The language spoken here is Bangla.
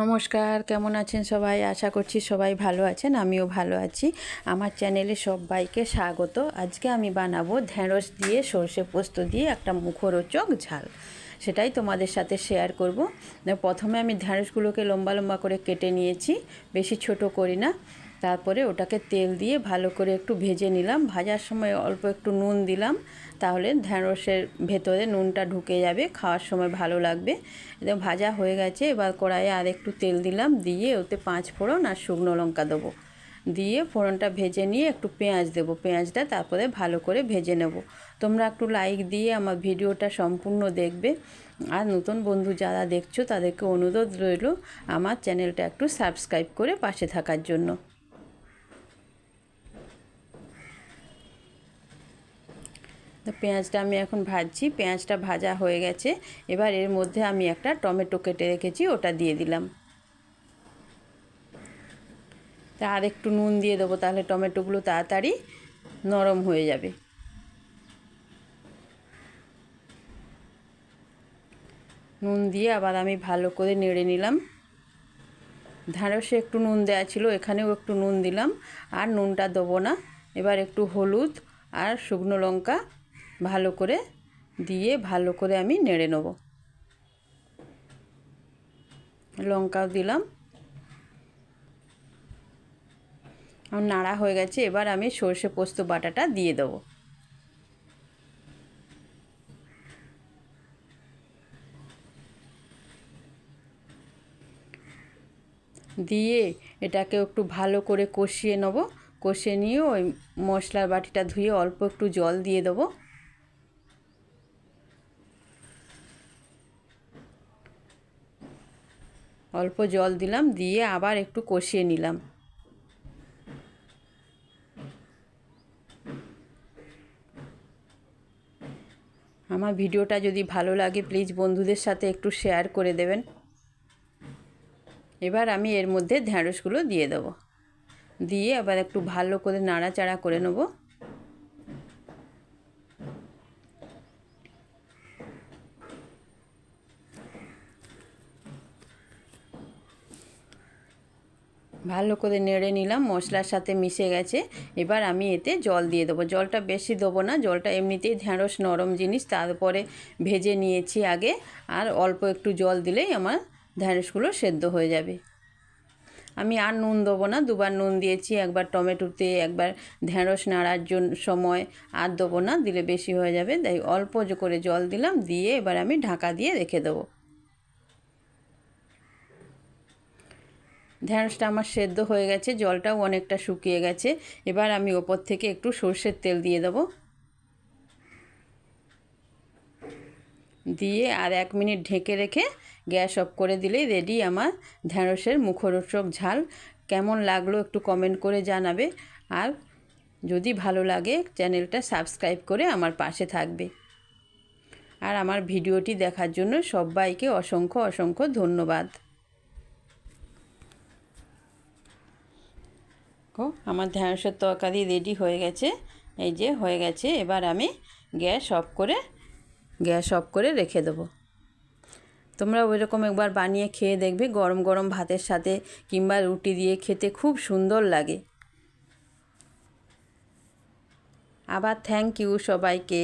নমস্কার, কেমন আছেন সবাই? আশা করছি সবাই ভালো আছেন, আমিও ভালো আছি। আমার চ্যানেলে সবাইকে স্বাগত। আজকে আমি বানাবো ঢেঁড়স দিয়ে সর্ষে পোস্ত দিয়ে একটা মুখরোচক ঝাল। সেটাই তোমাদের সাথে শেয়ার করব। প্রথমে আমি ঢেঁড়সগুলোকে লম্বা লম্বা করে কেটে নিয়েছি, বেশি ছোট করি না। তারপরে ওটাকে তেল দিয়ে ভালো করে একটু ভেজে নিলাম। ভাজার সময় অল্প একটু নুন দিলাম, তাহলে ঢ্যাঁড়সের ভেতরে নুনটা ঢুকে যাবে, খাওয়ার সময় ভালো লাগবে। একদম ভাজা হয়ে গেছে, এবার কড়াইয়ে আর একটু তেল দিলাম, দিয়ে ওতে পাঁচ ফোড়ন আর শুকনো লঙ্কা দেবো। দিয়ে ফোড়নটা ভেজে নিয়ে একটু পেঁয়াজ দেবো। পেঁয়াজটা তারপরে ভালো করে ভেজে নেব। তোমরা একটু লাইক দিয়ে আমার ভিডিওটা সম্পূর্ণ দেখবে। আর নতুন বন্ধু যারা দেখছ, তাদেরকে অনুরোধ রইল আমার চ্যানেলটা একটু সাবস্ক্রাইব করে পাশে থাকার জন্য। তো পেঁয়াজটা আমি এখন ভাজছি, পেঁয়াজটা ভাজা হয়ে গেছে। এবার এর মধ্যে আমি একটা টমেটো কেটে রেখেছি, ওটা দিয়ে দিলাম। তা আর একটু নুন দিয়ে দেবো, তাহলে টমেটোগুলো তাড়াতাড়ি নরম হয়ে যাবে। নুন দিয়ে আবার আমি ভালো করে নেড়ে নিলাম। ঢ্যাঁড়সে একটু নুন দেওয়া ছিল, এখানেও একটু নুন দিলাম। আর নুনটা দেবো না। এবার একটু হলুদ আর শুকনো লঙ্কা ভালো করে দিয়ে ভালো করে আমি নেড়ে নেব। লঙ্কাও দিলাম। আমার নাড়া হয়ে গেছে, এবার আমি সর্ষে পোস্ত বাটাটা দিয়ে দেবো। দিয়ে এটাকে একটু ভালো করে কষিয়ে নেব। কষিয়ে নিয়ে ওই মশলার বাটিটা ধুয়ে অল্প একটু জল দিয়ে দেবো। অল্প জল দিলাম, দিয়ে আবার একটু কষিয়ে নিলাম। আমার ভিডিওটা যদি ভালো লাগে, প্লিজ বন্ধুদের সাথে একটু শেয়ার করে দেবেন। এবার আমি এর মধ্যে ঢ্যাঁড়সগুলো দিয়ে দেবো। দিয়ে আবার একটু ভালো করে নাড়াচাড়া করে নেব। ভালো করে নেড়ে নিলাম, মশলার সাথে মিশে গেছে। এবার আমি এতে জল দিয়ে দেবো। জলটা বেশি দেবো না, জলটা এমনিতেই ঢ্যাঁড়স নরম জিনিস, তারপরে ভেজে নিয়েছি আগে। আর অল্প একটু জল দিলেই আমার ঢ্যাঁড়সগুলো সেদ্ধ হয়ে যাবে। আমি আর নুন দেবো না, দুবার নুন দিয়েছি, একবার টমেটোতে, একবার ঢ্যাঁড়স নাড়ার জন্য সময় আর দেবো না, দিলে বেশি হয়ে যাবে। তাই অল্প করে জল দিলাম, দিয়ে এবার আমি ঢাকা দিয়ে রেখে দেবো। ঢ্যাঁড়সটা আমার সেদ্ধ হয়ে গেছে, জলটাও অনেকটা শুকিয়ে গেছে। এবার আমি ওপর থেকে একটু সর্ষের তেল দিয়ে দেবো। দিয়ে আর এক মিনিট ঢেকে রেখে গ্যাস অফ করে দিলেই রেডি আমার ঢ্যাঁড়সের মুখরোচক ঝাল। কেমন লাগল একটু কমেন্ট করে জানাবে। আর যদি ভালো লাগে চ্যানেলটা সাবস্ক্রাইব করে আমার পাশে থাকবে। আর আমার ভিডিওটি দেখার জন্য সবাইকে অসংখ্য অসংখ্য ধন্যবাদ। দেখো, আমার ঢ্যাঁড়সের তরকারি রেডি হয়ে গেছে। এই যে, হয়ে গেছে। এবার আমি গ্যাস অফ করে, গ্যাস অফ করে রেখে দেবো। তোমরা ওই রকম একবার বানিয়ে খেয়ে দেখবে, গরম গরম ভাতের সাথে কিংবা রুটি দিয়ে খেতে খুব সুন্দর লাগে। আবার থ্যাংক ইউ সবাইকে।